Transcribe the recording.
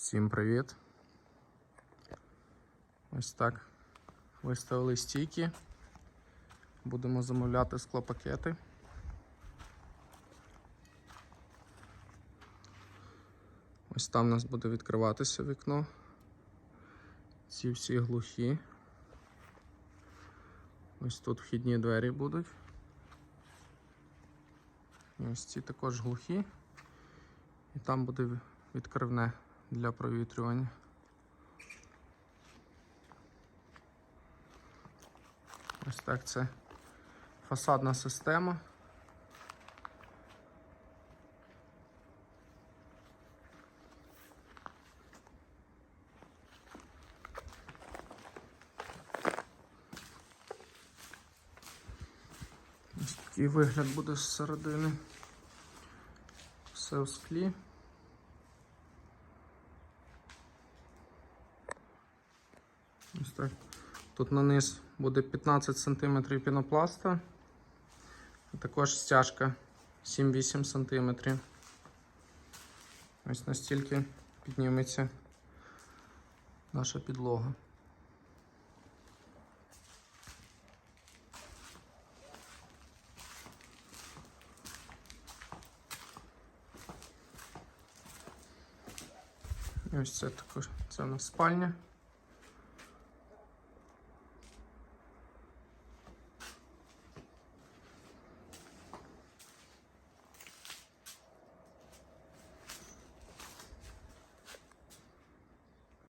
Всім привіт. Ось так. Виставили стійки. Будемо замовляти склопакети. Ось там у нас буде відкриватися вікно. Ці всі глухі. Ось тут вхідні двері будуть. І ось ці також глухі. І там буде відкривне для провітрювання. Ось так це фасадна система. Ось такий вигляд буде зсередини. Все в склі. Ось так. Тут на низ буде 15 см пінопласта, а також стяжка 7-8 см. Ось настільки підніметься наша підлога. Ось це також це у нас спальня.